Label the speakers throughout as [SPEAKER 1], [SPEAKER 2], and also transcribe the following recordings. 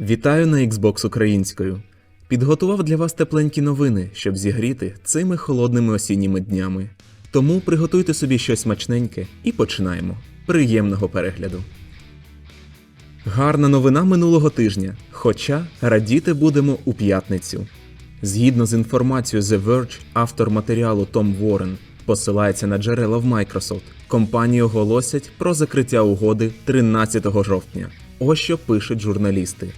[SPEAKER 1] Вітаю на Xbox українською. Підготував для вас тепленькі новини, щоб зігріти цими холодними осінніми днями. Тому приготуйте собі щось смачненьке і починаємо. Приємного перегляду. Гарна новина минулого тижня, хоча радіти будемо у п'ятницю. Згідно з інформацією The Verge, автор матеріалу Том Ворен посилається на джерела в Microsoft. Компанії оголосять про закриття угоди 13 жовтня. Ось що пишуть журналісти.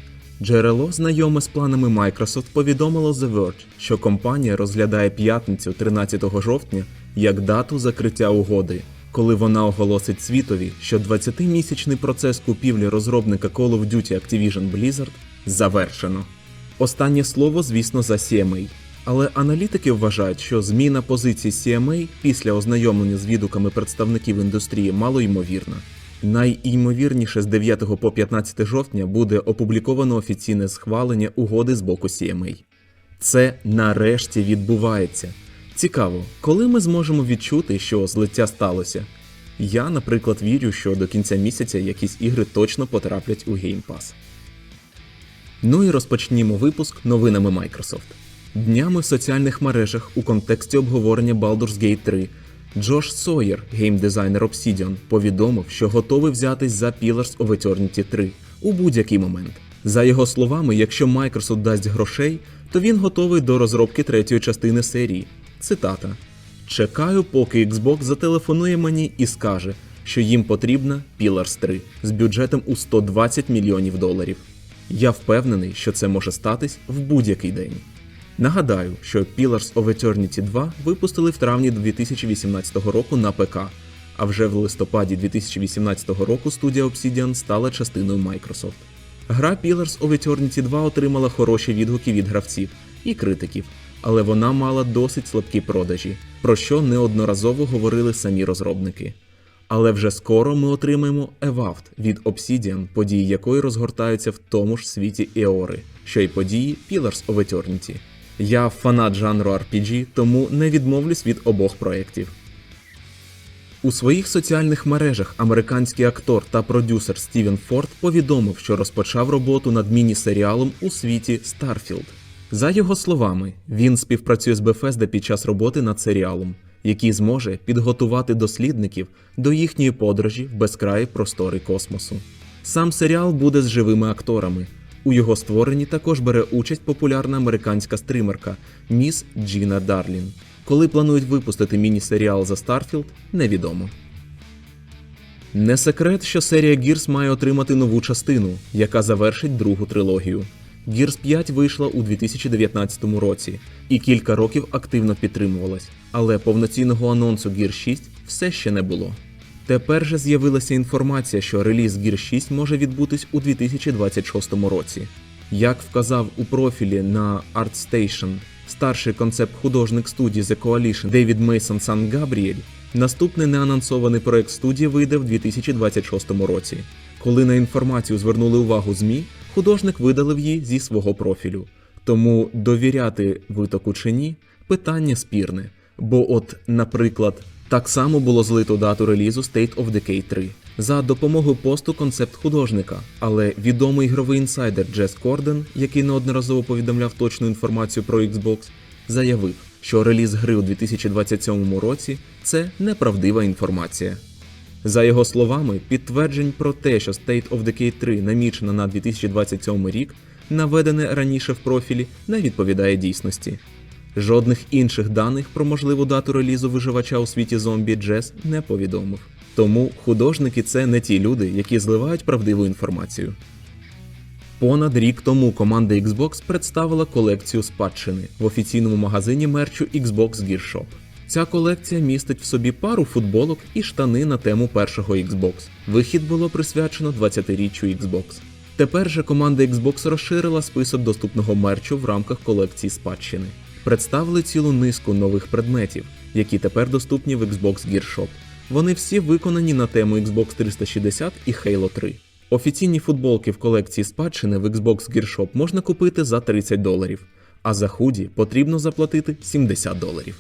[SPEAKER 1] Джерело, знайоме з планами Microsoft, повідомило The Verge, що компанія розглядає п'ятницю 13 жовтня як дату закриття угоди, коли вона оголосить світові, що 20-місячний процес купівлі розробника Call of Duty Activision Blizzard завершено. Останнє слово, звісно, за CMA. Але аналітики вважають, що зміна позиції CMA після ознайомлення з відгуками представників індустрії малоймовірна. Найімовірніше з 9 по 15 жовтня буде опубліковано офіційне схвалення угоди з боку CMA. Це нарешті відбувається. Цікаво, коли ми зможемо відчути, що злиття сталося. Я, наприклад, вірю, що до кінця місяця якісь ігри точно потраплять у Game Pass. Ну і розпочнімо випуск новинами Microsoft. Днями в соціальних мережах у контексті обговорення Baldur's Gate 3 Джош Сойер, геймдизайнер Obsidian, повідомив, що готовий взятись за Pillars of Eternity 3 у будь-який момент. За його словами, якщо Microsoft дасть грошей, то він готовий до розробки третьої частини серії. Цитата: Чекаю, поки Xbox зателефонує мені і скаже, що їм потрібна Pillars 3 з бюджетом у 120 мільйонів доларів. Я впевнений, що це може статись в будь-який день. Нагадаю, що Pillars of Eternity 2 випустили в травні 2018 року на ПК, а вже в листопаді 2018 року студія Obsidian стала частиною Microsoft. Гра Pillars of Eternity 2 отримала хороші відгуки від гравців і критиків, але вона мала досить слабкі продажі, про що неодноразово говорили самі розробники. Але вже скоро ми отримаємо Evaft від Obsidian, події якої розгортаються в тому ж світі Еори, що й події Pillars of Eternity. Я фанат жанру RPG, тому не відмовлюсь від обох проєктів. У своїх соціальних мережах американський актор та продюсер Стівен Форд повідомив, що розпочав роботу над міні-серіалом у світі Starfield. За його словами, він співпрацює з Bethesda під час роботи над серіалом, який зможе підготувати дослідників до їхньої подорожі в безкраї простори космосу. Сам серіал буде з живими акторами. У його створенні також бере участь популярна американська стримерка Міс Джіна Дарлін. Коли планують випустити міні-серіал за Starfield, невідомо. Не секрет, що серія Gears має отримати нову частину, яка завершить другу трилогію. Gears 5 вийшла у 2019 році і кілька років активно підтримувалась, але повноцінного анонсу Gears 6 все ще не було. Тепер же з'явилася інформація, що реліз Gears 6 може відбутись у 2026 році. Як вказав у профілі на ArtStation старший концепт-художник студії The Coalition Девід Мейсон Сан Габріель, наступний неанонсований проект студії вийде в 2026 році. Коли на інформацію звернули увагу ЗМІ, художник видалив її зі свого профілю. Тому довіряти витоку чи ні питання спірне. Бо, от, наприклад, так само було злито дату релізу State of Decay 3 за допомогою посту концепт художника, але відомий ігровий інсайдер Джес Корден, який неодноразово повідомляв точну інформацію про Xbox, заявив, що реліз гри у 2027 році це неправдива інформація. За його словами, підтверджень про те, що State of Decay 3 намічено на 2027 рік, наведене раніше в профілі, не відповідає дійсності. Жодних інших даних про можливу дату релізу виживача у світі зомбі Джес не повідомив. Тому художники це не ті люди, які зливають правдиву інформацію. Понад рік тому команда Xbox представила колекцію спадщини в офіційному магазині мерчу Xbox Gear Shop. Ця колекція містить в собі пару футболок і штани на тему першого Xbox. Вихід було присвячено 20-річчю Xbox. Тепер же команда Xbox розширила список доступного мерчу в рамках колекції спадщини. Представили цілу низку нових предметів, які тепер доступні в Xbox Gear Shop. Вони всі виконані на тему Xbox 360 і Halo 3. Офіційні футболки в колекції спадщини в Xbox Gear Shop можна купити за 30 доларів, а за худі потрібно заплатити 70 доларів.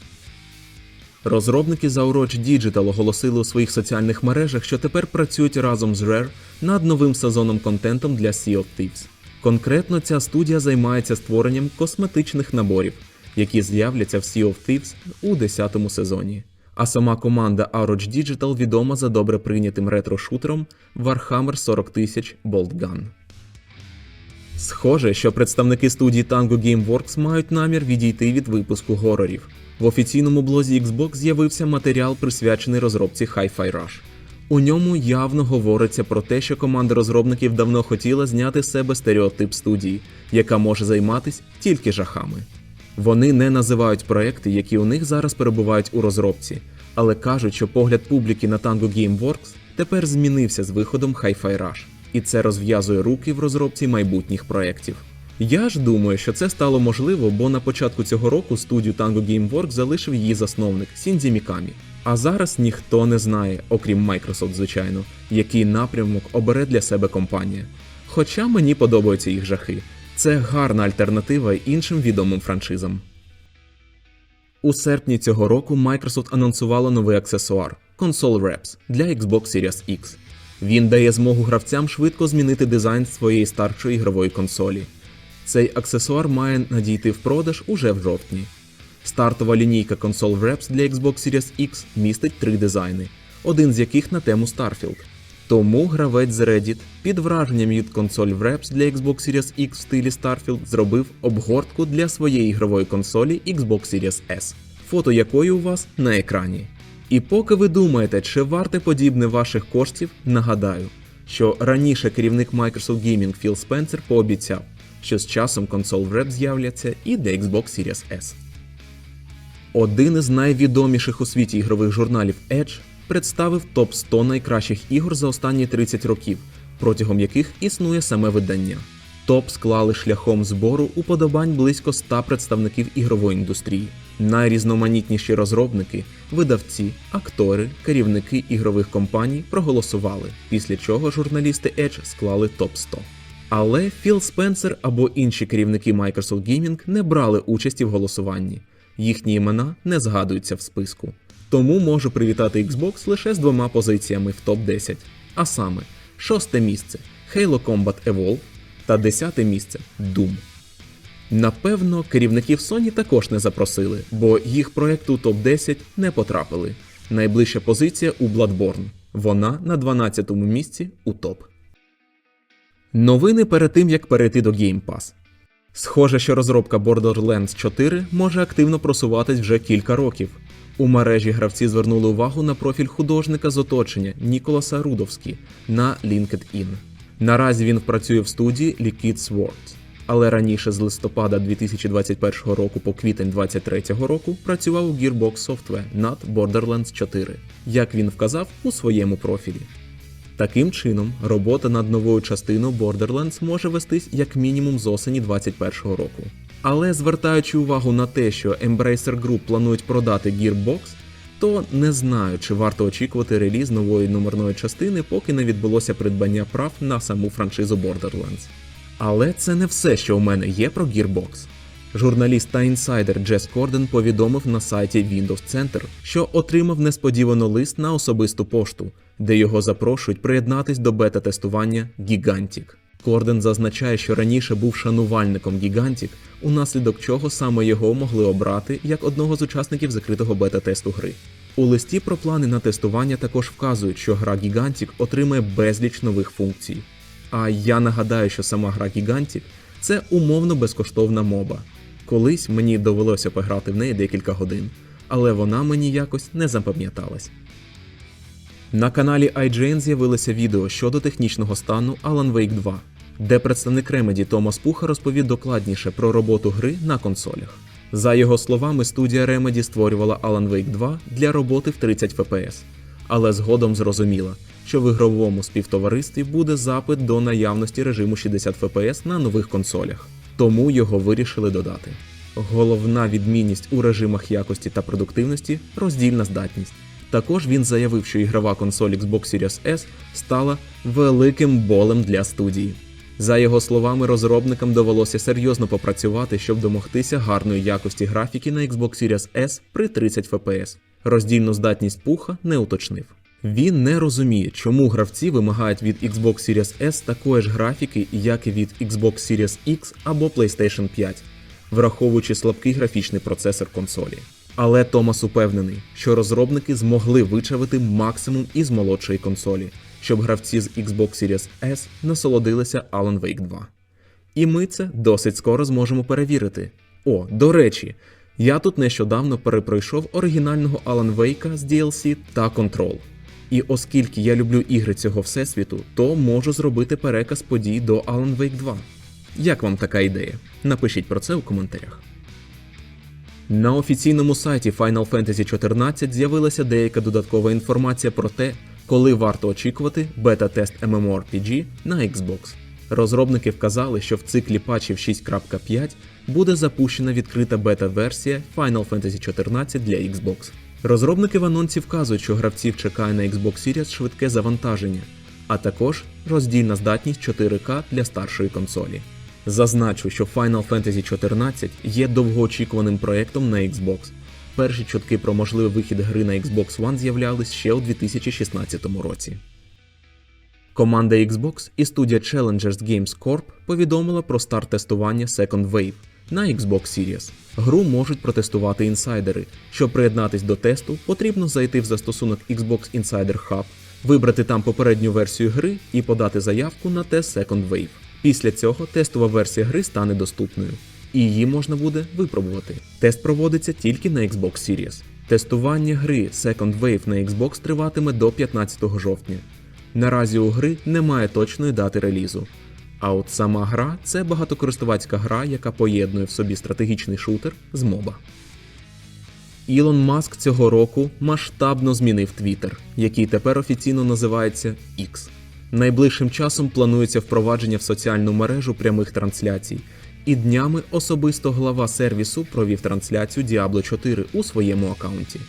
[SPEAKER 1] Розробники Zauroch Digital оголосили у своїх соціальних мережах, що тепер працюють разом з Rare над новим сезоном контентом для Sea of Thieves. Конкретно ця студія займається створенням косметичних наборів, які з'являться в Sea of Thieves у 10 сезоні. А сама команда Arrow Digital відома за добре прийнятим ретро-шутером Warhammer 40 000 Bolt Gun. Схоже, що представники студії Tango Gameworks мають намір відійти від випуску горорів. В офіційному блозі Xbox з'явився матеріал, присвячений розробці Hi-Fi Rush. У ньому явно говориться про те, що команда розробників давно хотіла зняти з себе стереотип студії, яка може займатися тільки жахами. Вони не називають проекти, які у них зараз перебувають у розробці, але кажуть, що погляд публіки на Tango Gameworks тепер змінився з виходом Hi-Fi Rush, і це розв'язує руки в розробці майбутніх проєктів. Я ж думаю, що це стало можливо, бо на початку цього року студію Tango Gameworks залишив її засновник Сіндзі Мікамі. А зараз ніхто не знає, окрім Microsoft, звичайно, який напрямок обере для себе компанія. Хоча мені подобаються їх жахи. Це гарна альтернатива іншим відомим франшизам. У серпні цього року Microsoft анонсувала новий аксесуар Console Wraps для Xbox Series X. Він дає змогу гравцям швидко змінити дизайн своєї старшої ігрової консолі. Цей аксесуар має надійти в продаж уже в жовтні. Стартова лінійка Console Wraps для Xbox Series X містить три дизайни, один з яких на тему Starfield. Тому гравець з Reddit під враженням від Console Wraps для Xbox Series X в стилі Starfield зробив обгортку для своєї ігрової консолі Xbox Series S, фото якої у вас на екрані. І поки ви думаєте, чи варте подібне ваших коштів, нагадаю, що раніше керівник Microsoft Gaming Філ Спенсер пообіцяв, що з часом Console Wraps з'являться і для Xbox Series S. Один із найвідоміших у світі ігрових журналів Edge представив топ 100 найкращих ігор за останні 30 років, протягом яких існує саме видання. Топ склали шляхом збору уподобань близько 100 представників ігрової індустрії, найрізноманітніші розробники, видавці, актори, керівники ігрових компаній проголосували, після чого журналісти Edge склали топ 100. Але Філ Спенсер або інші керівники Microsoft Gaming не брали участі в голосуванні. Їхні імена не згадуються в списку. Тому можу привітати Xbox лише з двома позиціями в топ-10. А саме, шосте місце Halo Combat Evolve та десяте місце Doom. Напевно, керівників Sony також не запросили, бо їх проект у топ-10 не потрапили. Найближча позиція у Bloodborne. Вона на 12-му місці у топ. Новини перед тим як перейти до Game Pass. Схоже, що розробка Borderlands 4 може активно просуватись вже кілька років. У мережі гравці звернули увагу на профіль художника з оточення Ніколаса Рудовські на LinkedIn. Наразі він працює в студії Liquid Swords, але раніше з листопада 2021 року по квітень 2023 року працював у Gearbox Software над Borderlands 4, як він вказав у своєму профілі. Таким чином, робота над новою частиною Borderlands може вестись як мінімум з осені 2021 року. Але звертаючи увагу на те, що Embracer Group планують продати Gearbox, то не знаю, чи варто очікувати реліз нової номерної частини, поки не відбулося придбання прав на саму франшизу Borderlands. Але це не все, що у мене є про Gearbox. Журналіст та інсайдер Джес Корден повідомив на сайті Windows Center, що отримав несподівано лист на особисту пошту, де його запрошують приєднатись до бета-тестування Gigantic. Корден зазначає, що раніше був шанувальником Gigantic, унаслідок чого саме його могли обрати як одного з учасників закритого бета-тесту гри. У листі про плани на тестування також вказують, що гра Gigantic отримає безліч нових функцій. А я нагадаю, що сама гра Gigantic – це умовно безкоштовна моба. Колись мені довелося пограти в неї декілька годин, але вона мені якось не запам'яталась. На каналі IGN з'явилося відео щодо технічного стану Alan Wake 2, де представник Remedy Томас Пуха розповів докладніше про роботу гри на консолях. За його словами, студія Remedy створювала Alan Wake 2 для роботи в 30 FPS, але згодом зрозуміла, що в ігровому співтоваристві буде запит до наявності режиму 60 FPS на нових консолях, тому його вирішили додати. Головна відмінність у режимах якості та продуктивності роздільна здатність. Також він заявив, що ігрова консоль Xbox Series S стала великим болем для студії. За його словами, розробникам довелося серйозно попрацювати, щоб домогтися гарної якості графіки на Xbox Series S при 30 FPS. Роздільну здатність пуха не уточнив. Він не розуміє, чому гравці вимагають від Xbox Series S такої ж графіки, як і від Xbox Series X або PlayStation 5, враховуючи слабкий графічний процесор консолі. Але Томас упевнений, що розробники змогли вичавити максимум із молодшої консолі, щоб гравці з Xbox Series S насолодилися Alan Wake 2. І ми це досить скоро зможемо перевірити. О, до речі, я тут нещодавно перепройшов оригінального Alan Wake з DLC та Control. І оскільки я люблю ігри цього всесвіту, то можу зробити переказ подій до Alan Wake 2. Як вам така ідея? Напишіть про це у коментарях. На офіційному сайті Final Fantasy XIV з'явилася деяка додаткова інформація про те, коли варто очікувати бета-тест MMORPG на Xbox. Розробники вказали, що в циклі патчів 6.5 буде запущена відкрита бета-версія Final Fantasy XIV для Xbox. Розробники в анонсі вказують, що гравців чекає на Xbox Series швидке завантаження, а також роздільна здатність 4К для старшої консолі. Зазначу, що Final Fantasy XIV є довгоочікуваним проєктом на Xbox. Перші чутки про можливий вихід гри на Xbox One з'являлись ще у 2016 році. Команда Xbox і студія Challengers Games Corp повідомила про старт тестування Second Wave на Xbox Series. Гру можуть протестувати інсайдери. Щоб приєднатись до тесту, потрібно зайти в застосунок Xbox Insider Hub, вибрати там попередню версію гри і подати заявку на тест Second Wave. Після цього тестова версія гри стане доступною, і її можна буде випробувати. Тест проводиться тільки на Xbox Series. Тестування гри Second Wave на Xbox триватиме до 15 жовтня. Наразі у гри немає точної дати релізу. А от сама гра це багатокористувацька гра, яка поєднує в собі стратегічний шутер з моба. Ілон Маск цього року масштабно змінив Twitter, який тепер офіційно називається X. Найближчим часом планується впровадження в соціальну мережу прямих трансляцій, і днями особисто глава сервісу провів трансляцію Diablo 4 у своєму аккаунті.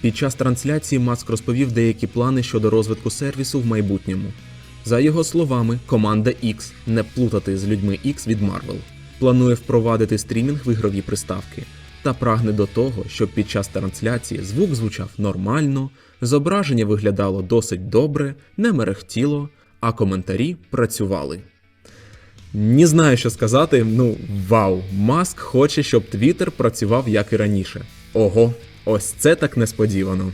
[SPEAKER 1] Під час трансляції Маск розповів деякі плани щодо розвитку сервісу в майбутньому. За його словами, команда X, не плутати з людьми X від Marvel, планує впровадити стрімінг в ігрові приставки та прагне до того, щоб під час трансляції звук звучав нормально, зображення виглядало досить добре, не мерехтіло, а коментарі працювали. Не знаю, що сказати. Ну, вау, Маск хоче, щоб Твіттер працював як і раніше. Ого, ось це так несподівано.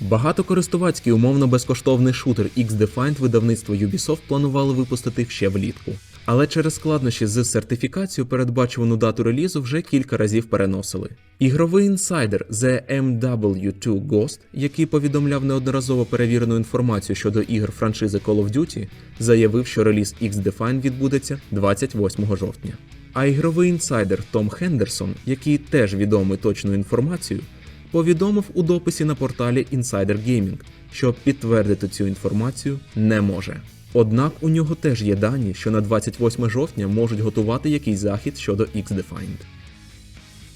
[SPEAKER 1] Багатокористувацький умовно безкоштовний шутер X-Defined видавництво Ubisoft планували випустити ще влітку. Але через складнощі з сертифікацією передбачувану дату релізу вже кілька разів переносили. Ігровий інсайдер The MW2 Ghost, який повідомляв неодноразово перевірену інформацію щодо ігор франшизи Call of Duty, заявив, що реліз X-Defined відбудеться 28 жовтня. А ігровий інсайдер Том Хендерсон, який теж відомий точну інформацію, повідомив у дописі на порталі Insider Gaming, що підтвердити цю інформацію не може. Однак у нього теж є дані, що на 28 жовтня можуть готувати якийсь захід щодо X-Defined.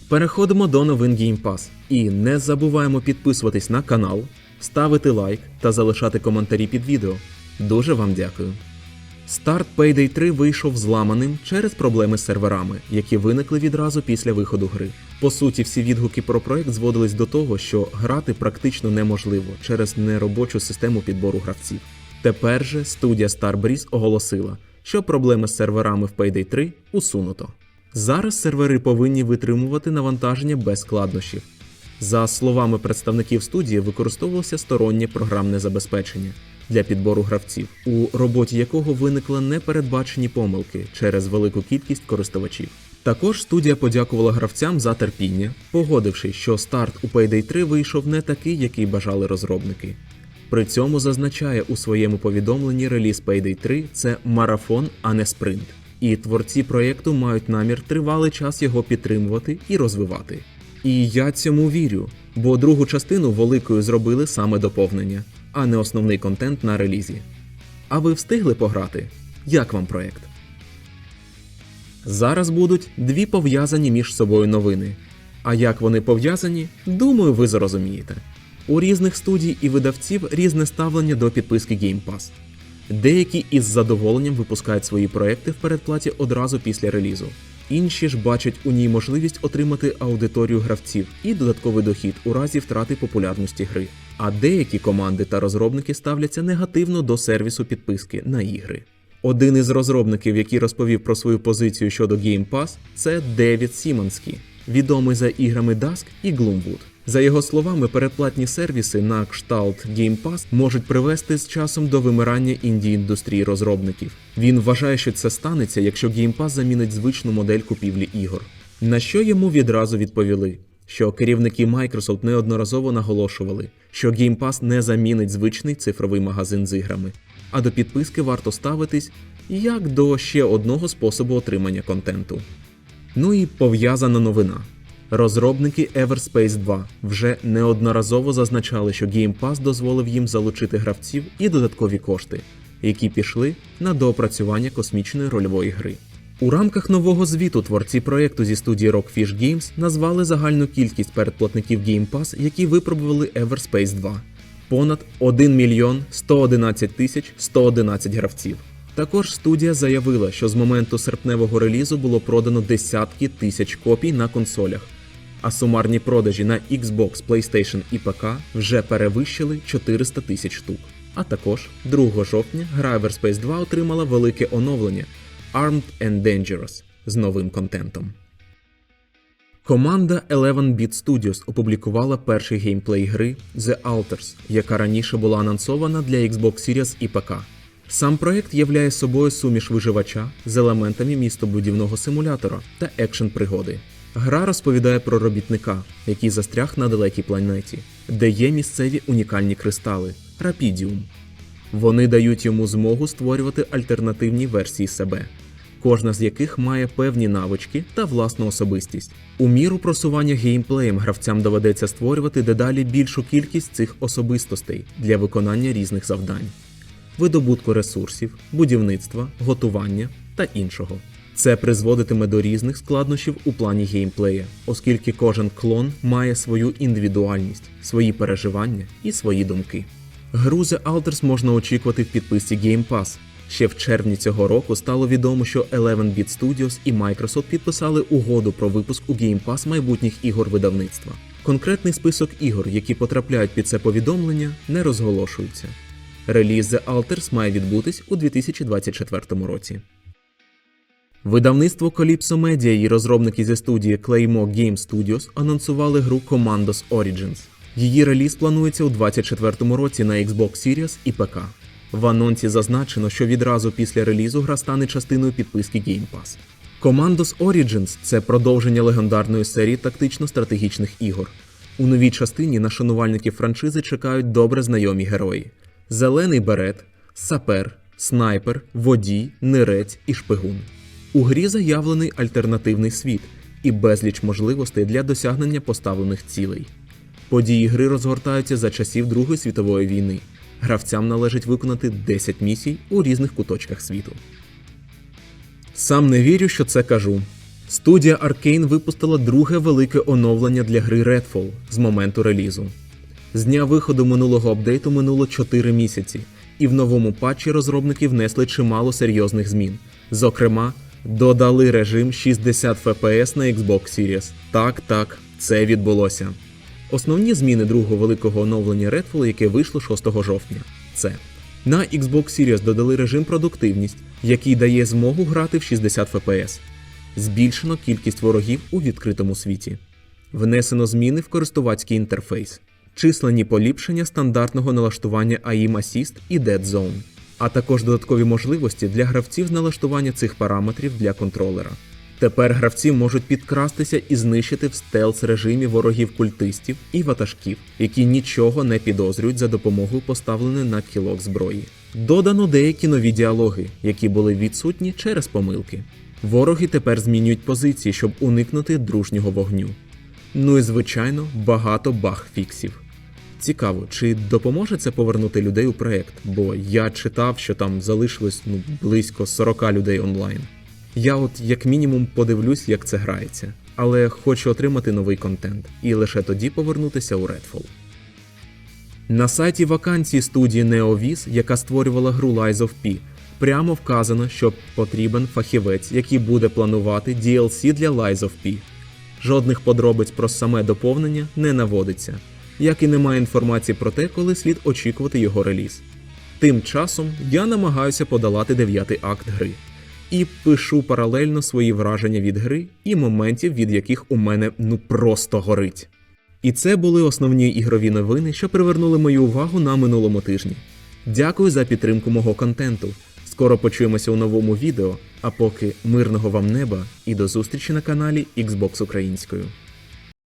[SPEAKER 1] Переходимо до новин Game Pass. І не забуваємо підписуватись на канал, ставити лайк та залишати коментарі під відео. Дуже вам дякую. Старт Payday 3 вийшов зламаним через проблеми з серверами, які виникли відразу після виходу гри. По суті, всі відгуки про проект зводились до того, що грати практично неможливо через неробочу систему підбору гравців. Тепер же студія Starbreeze оголосила, що проблеми з серверами в Payday 3 усунуто. Зараз сервери повинні витримувати навантаження без складнощів. За словами представників студії, використовувалося стороннє програмне забезпечення для підбору гравців, у роботі якого виникли непередбачені помилки через велику кількість користувачів. Також студія подякувала гравцям за терпіння, погодивши, що старт у Payday 3 вийшов не такий, який бажали розробники. При цьому зазначає у своєму повідомленні реліз Payday 3 це марафон, а не спринт. І творці проєкту мають намір тривалий час його підтримувати і розвивати. І я цьому вірю, бо другу частину великою зробили саме доповнення, а не основний контент на релізі. А ви встигли пограти? Як вам проєкт? Зараз будуть дві пов'язані між собою новини. А як вони пов'язані, думаю, ви зрозумієте. У різних студій і видавців різне ставлення до підписки Game Pass. Деякі із задоволенням випускають свої проекти в передплаті одразу після релізу. Інші ж бачать у ній можливість отримати аудиторію гравців і додатковий дохід у разі втрати популярності гри. А деякі команди та розробники ставляться негативно до сервісу підписки на ігри. Один із розробників, який розповів про свою позицію щодо Game Pass, це Девід Сімонський, відомий за іграми Dusk і Gloomwood. За його словами, передплатні сервіси на кшталт Game Pass можуть привести з часом до вимирання інді індустрії розробників. Він вважає, що це станеться, якщо Game Pass замінить звичну модель купівлі ігор. На що йому відразу відповіли, що керівники Microsoft неодноразово наголошували, що Game Pass не замінить звичний цифровий магазин з іграми, а до підписки варто ставитись як до ще одного способу отримання контенту. Ну і пов'язана новина. Розробники Everspace 2 вже неодноразово зазначали, що Game Pass дозволив їм залучити гравців і додаткові кошти, які пішли на доопрацювання космічної рольової гри. У рамках нового звіту творці проєкту зі студії Rockfish Games назвали загальну кількість передплатників Game Pass, які випробували Everspace 2 понад 1 мільйон 111 тисяч 111 гравців. Також студія заявила, що з моменту серпневого релізу було продано десятки тисяч копій на консолях, а сумарні продажі на Xbox, PlayStation і ПК вже перевищили 400 тисяч штук. А також 2 жовтня гра Everspace 2 отримала велике оновлення Armed and Dangerous з новим контентом. Команда 11-Bit Studios опублікувала перший геймплей гри The Alters, яка раніше була анонсована для Xbox Series і ПК. Сам проект являє собою суміш виживача з елементами містобудівного симулятора та екшн пригоди. Гра розповідає про робітника, який застряг на далекій планеті, де є місцеві унікальні кристали Рапідіум. Вони дають йому змогу створювати альтернативні версії себе, кожна з яких має певні навички та власну особистість. У міру просування геймплеєм гравцям доведеться створювати дедалі більшу кількість цих особистостей для виконання різних завдань видобутку ресурсів, будівництва, готування та іншого. Це призводитиме до різних складнощів у плані геймплея, оскільки кожен клон має свою індивідуальність, свої переживання і свої думки. Гру The Alters можна очікувати в підписці Game Pass. Ще в червні цього року стало відомо, що 11-Bit Studios і Microsoft підписали угоду про випуск у Game Pass майбутніх ігор видавництва. Конкретний список ігор, які потрапляють під це повідомлення, не розголошується. Реліз The Alters має відбутись у 2024 році. Видавництво Calypso Media і розробники зі студії Claymore Game Studios анонсували гру Commandos Origins. Її реліз планується у 2024 році на Xbox Series і ПК. В анонсі зазначено, що відразу після релізу гра стане частиною підписки Game Pass. Commandos Origins це продовження легендарної серії тактично-стратегічних ігор. У новій частині на шанувальників франшизи чекають добре знайомі герої: Зелений берет, сапер, снайпер, водій, нирець і шпигун. У грі заявлений альтернативний світ і безліч можливостей для досягнення поставлених цілей. Події гри розгортаються за часів Другої світової війни. Гравцям належить виконати 10 місій у різних куточках світу. Сам не вірю, що це кажу. Студія Arkane випустила друге велике оновлення для гри Redfall з моменту релізу. З дня виходу минулого апдейту минуло 4 місяці, і в новому патчі розробники внесли чимало серйозних змін. Зокрема, додали режим 60 FPS на Xbox Series. Так, так, це відбулося. Основні зміни другого великого оновлення Redfall, яке вийшло 6 жовтня, це на Xbox Series додали режим продуктивність, який дає змогу грати в 60 FPS. Збільшено кількість ворогів у відкритому світі. Внесено зміни в користувацький інтерфейс, численні поліпшення стандартного налаштування AIM Assist і Dead Zone, а також додаткові можливості для гравців з налаштування цих параметрів для контролера. Тепер гравці можуть підкрастися і знищити в стелс режимі ворогів культистів і ватажків, які нічого не підозрюють за допомогою поставленої на кілок зброї. Додано деякі нові діалоги, які були відсутні через помилки. Вороги тепер змінюють позиції, щоб уникнути дружнього вогню. Ну і звичайно, багато баг-фіксів. Цікаво, чи допоможе це повернути людей у проект, бо я читав, що там залишилось ну, близько 40 людей онлайн. Я от як мінімум подивлюсь, як це грається, але хочу отримати новий контент і лише тоді повернутися у Redfall. На сайті вакансії студії NeoVis, яка створювала гру Lies of P, прямо вказано, що потрібен фахівець, який буде планувати DLC для Lies of P. Жодних подробиць про саме доповнення не наводиться, як і немає інформації про те, коли слід очікувати його реліз. Тим часом я намагаюся подолати дев'ятий акт гри і пишу паралельно свої враження від гри і моментів, від яких у мене ну просто горить. І це були основні ігрові новини, що привернули мою увагу на минулому тижні. Дякую за підтримку мого контенту. Скоро почуємося у новому відео. А поки мирного вам неба і до зустрічі на каналі Xbox Українською.